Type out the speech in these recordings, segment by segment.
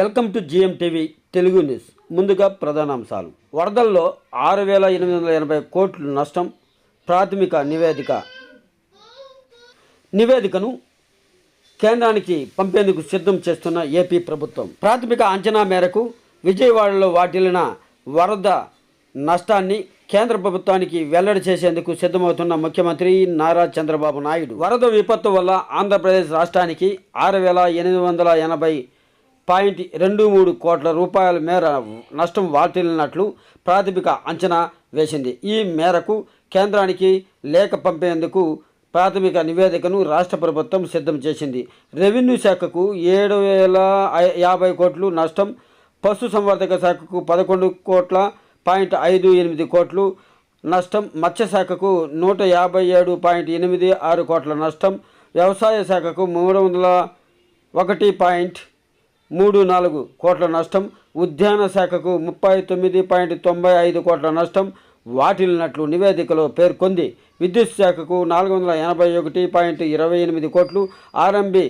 Welcome to GM TV Telugu news. ముందుగా ప్రధానాంశాలు. వరదల్లో ఆరు వేల ఎనిమిది వందల ఎనభై కోట్లు నష్టం ప్రాథమిక నివేదిక. నివేదికను కేంద్రానికి పంపేందుకు సిద్ధం చేస్తున్న ఏపీ ప్రభుత్వం. ప్రాథమిక అంచనా మేరకు విజయవాడలో వాటిల్లిన వరద నష్టాన్ని కేంద్ర ప్రభుత్వానికి వెల్లడి చేసేందుకు సిద్ధమవుతున్న ముఖ్యమంత్రి నారా చంద్రబాబు నాయుడు. వరద విపత్తు వల్ల ఆంధ్రప్రదేశ్ రాష్ట్రానికి ఆరు వేల ఎనిమిది వందల ఎనభై పాయింట్ రెండు మూడు కోట్ల రూపాయల మేర నష్టం వాటిల్లినట్లు ప్రాథమిక అంచనా వేసింది. ఈ మేరకు కేంద్రానికి లేఖ పంపేందుకు ప్రాథమిక నివేదికను రాష్ట్ర ప్రభుత్వం సిద్ధం చేసింది. రెవెన్యూ శాఖకు ఏడు వేల యాభై కోట్లు నష్టం పశుసంవర్ధక శాఖకు పదకొండు కోట్ల పాయింట్ ఐదు ఎనిమిది కోట్లు నష్టం మత్స్యశాఖకు నూట యాభై ఏడు పాయింట్ ఎనిమిది ఆరు కోట్ల నష్టం వ్యవసాయ శాఖకు మూడు వందల ఒకటి పాయింట్ మూడు నాలుగు కోట్ల నష్టం ఉద్యాన శాఖకు ముప్పై తొమ్మిది పాయింట్ తొంభై ఐదు కోట్ల నష్టం వాటిల్లినట్లు నివేదికలో పేర్కొంది. విద్యుత్ శాఖకు నాలుగు వందల ఎనభై ఒకటి పాయింట్ ఇరవై ఎనిమిది కోట్లు ఆర్ఎంబి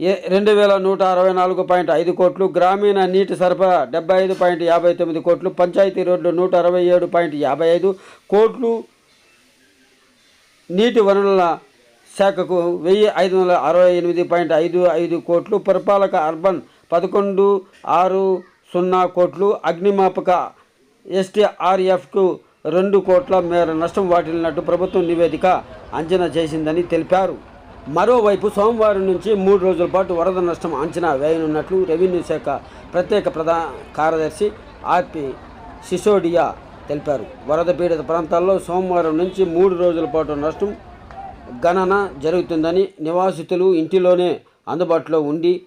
ఏ రెండు వేల నూట అరవై నాలుగు పాయింట్ ఐదు కోట్లు గ్రామీణ నీటి సరఫరా డెబ్బై ఐదు పాయింట్ యాభై తొమ్మిది కోట్లు పంచాయతీ రోడ్లు నూట అరవై ఏడు పాయింట్ యాభై ఐదు కోట్లు నీటి వనరుల శాఖకు వెయ్యి ఐదు వందల అరవై ఎనిమిది పాయింట్ ఐదు ఐదు కోట్లు పురపాలక అర్బన్ పదకొండు ఆరు సున్నా కోట్లు అగ్నిమాపక ఎస్టీఆర్ఎఫ్కు రెండు కోట్ల మేర నష్టం వాటిల్లినట్టు ప్రభుత్వం నివేదిక అంచనా చేసిందని తెలిపారు. మరోవైపు సోమవారం నుంచి మూడు రోజుల పాటు వరద నష్టం అంచనా వేయనున్నట్లు రెవెన్యూ శాఖ ప్రత్యేక ప్రధాన కార్యదర్శి ఆర్పి సిసోడియా తెలిపారు. వరద పీడిత ప్రాంతాల్లో సోమవారం నుంచి మూడు రోజుల పాటు నష్టం గణన జరుగుతుందని నివాసితులు ఇంటిలోనే అందుబాటులో ఉండి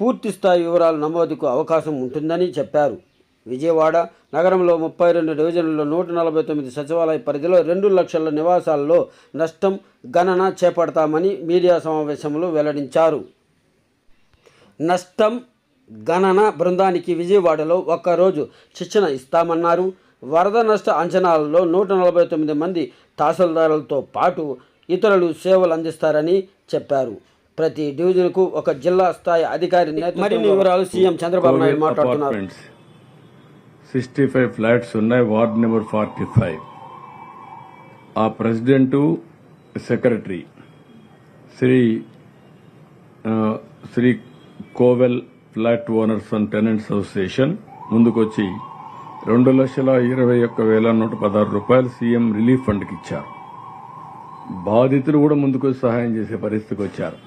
పూర్తి స్థాయి వివరాలు నమోదుకు అవకాశం ఉంటుందని చెప్పారు. విజయవాడ నగరంలో ముప్పై రెండు డివిజన్లలో నూట నలభై తొమ్మిది సచివాలయ పరిధిలో రెండు లక్షల నివాసాల్లో నష్టం గణన చేపడతామని మీడియా సమావేశంలో వెల్లడించారు. నష్టం గణన బృందానికి విజయవాడలో ఒక్కరోజు శిక్షణ ఇస్తామన్నారు. వరద నష్ట అంచనాలలో నూట నలభై తొమ్మిది మంది తహసీల్దారులతో పాటు ఇతరులు సేవలు అందిస్తారని చెప్పారు. ప్రతి డివిజన్కు ఒక జిల్లా స్థాయి అధికారి నేతృత్వంలో- మరిన్ని వివరాలు సీఎం చంద్రబాబు నాయుడు మాట్లాడుతున్నారు. సిక్స్టీ ఫైవ్ ఫ్లాట్స్ ఉన్నాయి వార్డ్ నెంబర్ ఫార్టీ ఫైవ్ ఆ president secretary Sri Sri Kovel flat owners and tenants association ముందుకొచ్చి రెండు లక్షల ఇరవై ఒక్క వేల నూట పదహారు రూపాయలు సీఎం రిలీఫ్ ఫండ్కి ఇచ్చారు. బాధితులు కూడా ముందుకొచ్చి సహాయం చేసే పరిస్థితికి వచ్చారు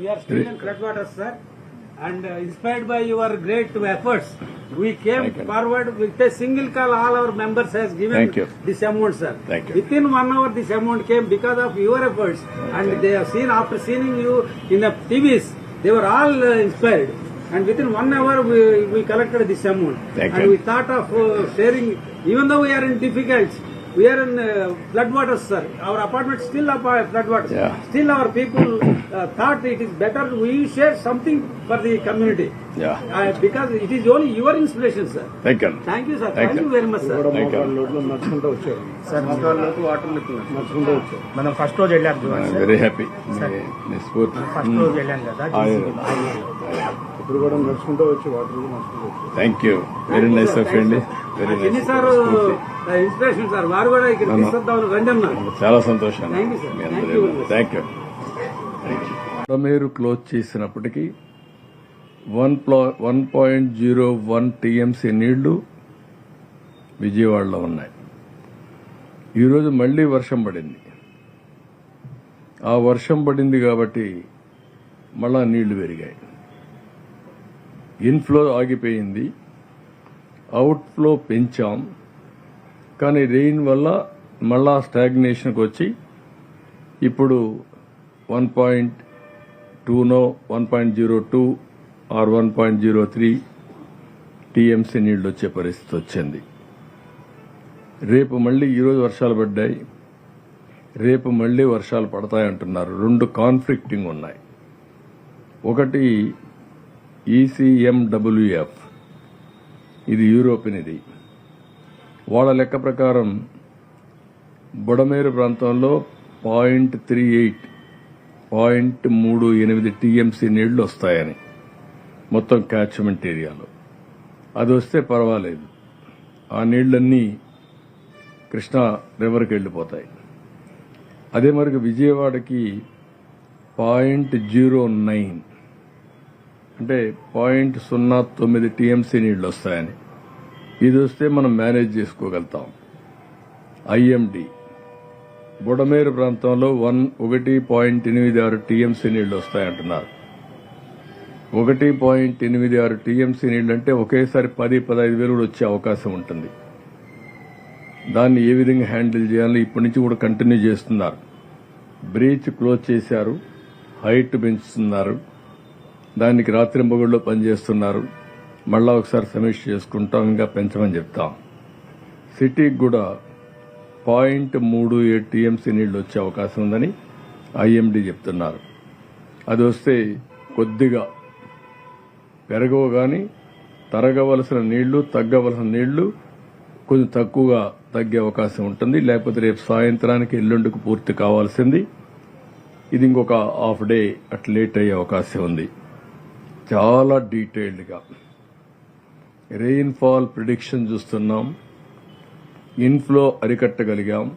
We are still in floodwaters, sir. And uh, inspired by your great efforts, we came Thank you. forward with a single call. All our members has given Thank you. this amount, sir. Thank you. Within one hour, this amount came because of your efforts. And they have seen after seeing you in the TVs, they were all uh, inspired. And within one hour, we, we collected this amount. Thank and you. we thought of uh, sharing, even though we are in difficult, we are in uh, floodwaters, sir. Our apartment still up uh, floodwaters. Yeah. Still, our people uh, thought it is better we share something for the community. Yeah Uh, because it is only your inspiration, sir. Thank you Thank you, sir. Thank Thank, you. you very much, sir. Thank you నడుచుకుంటూ వచ్చారు. Sir water నడుచుకుంటూ వచ్చారు. మనం first రోజు వెళ్ళాం very happy first రోజు వెళ్ళాం కదా ఇప్పుడు కూడా నడుచుకుంటూ వచ్చి water thank you very nice of అండి very nice sir inspiration sir వారు కూడా ఇక్కడ రండి అన్నారు చాలా సంతోషం. Thank you, Thank you. Thank you మీరు క్లోజ్ చేసినప్పటికీ వన్ ప్లా one point zero one TMC నీళ్ళు విజయవాడలో ఉన్నాయి. ఈరోజు మళ్ళీ వర్షం పడింది. ఆ వర్షం పడింది కాబట్టి మళ్ళా నీళ్ళు పెరిగాయి. ఇన్ఫ్లో ఆగిపోయింది. అవుట్ఫ్లో పెంచాం. కానీ రెయిన్ వల్ల మళ్ళా స్టాగ్నేషన్కి వచ్చి ఇప్పుడు one point టూనో one point zero two or one point zero three TMC నీళ్ళు వచ్చే పరిస్థితి వచ్చింది. రేపు మళ్ళీ ఈరోజు వర్షాలు పడ్డాయి. రేపు మళ్ళీ వర్షాలు పడతాయంటున్నారు రెండు కాన్ఫ్లిక్టింగ్ ఉన్నాయి. ఒకటి ఈసీఎండబ్ల్యూఎఫ్ ఇది యూరోపియన్ ఇది వాళ్ళ లెక్క ప్రకారం బుడమేరు ప్రాంతంలో పాయింట్ త్రీ ఎయిట్ పాయింట్ మూడు ఎనిమిది టీఎంసీ నీళ్ళు వస్తాయని. మొత్తం క్యాచ్మెంట్ ఏరియాలో అది వస్తే పర్వాలేదు. ఆ నీళ్ళన్నీ కృష్ణా రివర్కి వెళ్ళిపోతాయి. అదే మరికి విజయవాడకి పాయింట్ జీరో నైన్ అంటే పాయింట్ సున్నా తొమ్మిది టీఎంసీ నీళ్ళు వస్తాయని. ఇది వస్తే మనం మేనేజ్ చేసుకోగలుగుతాం. ఐఎండి బుడమేరు ప్రాంతంలో వన్ ఒకటి పాయింట్ ఎనిమిది ఆరు టీఎంసీ నీళ్ళు వస్తాయంటున్నారు. ఒకటి పాయింట్ ఎనిమిది ఆరు టీఎంసీ నీళ్ళంటే అంటే ఒకేసారి పది పదహైదు వేలు కూడా వచ్చే అవకాశం ఉంటుంది. దాన్ని ఏ విధంగా హ్యాండిల్ చేయాలో? ఇప్పటి నుంచి కూడా కంటిన్యూ చేస్తున్నారు. బ్రీచ్ క్లోజ్ చేశారు. హైట్ పెంచుతున్నారు. దానికి రాత్రింబగళ్ళు పనిచేస్తున్నారు. మళ్ళా ఒకసారి సమీక్ష చేసుకుంటాం. ఇంకా పెంచమని చెప్తాం. సిటీకి కూడా పాయింట్ మూడు ఏడు టీఎంసీ నీళ్ళు వచ్చే అవకాశం ఉందని ఐఎండీ చెప్తున్నారు. అది వస్తే కొద్దిగా పెరగవు కానీ తరగవలసిన నీళ్ళు తగ్గవలసిన నీళ్ళు కొంచెం తక్కువగా తగ్గే అవకాశం ఉంటుంది. లేకపోతే రేపు సాయంత్రానికి ఎల్లుండికి పూర్తి కావాల్సింది. ఇది ఇంకొక హాఫ్ డే అట్ లేట్ అయ్యే అవకాశం ఉంది. చాలా డీటెయిల్డ్గా. రెయిన్ఫాల్ ప్రిడిక్షన్ చూస్తున్నాం. ఇన్ఫ్లో అరికట్టగలిగాం.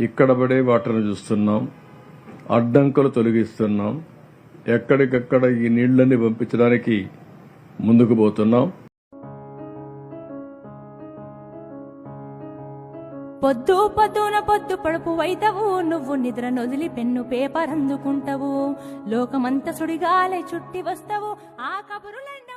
ఇక్కడ పడే వాటర్ను చూస్తున్నాం. అడ్డంకులు తొలగిస్తున్నాం. ఎక్కడికక్కడ ఈ నీళ్ళన్నీ పంపించడానికి ముందుకు పోతున్నాం. పొద్దు పొద్దున పొద్దు పడుపు వైతవు నువ్వు నిద్ర నొదిలి పెన్ను పేపర్ అందుకుంటావు. లోకమంత సుడిగాలే చుట్టి వస్తావు ఆ కబురులెండ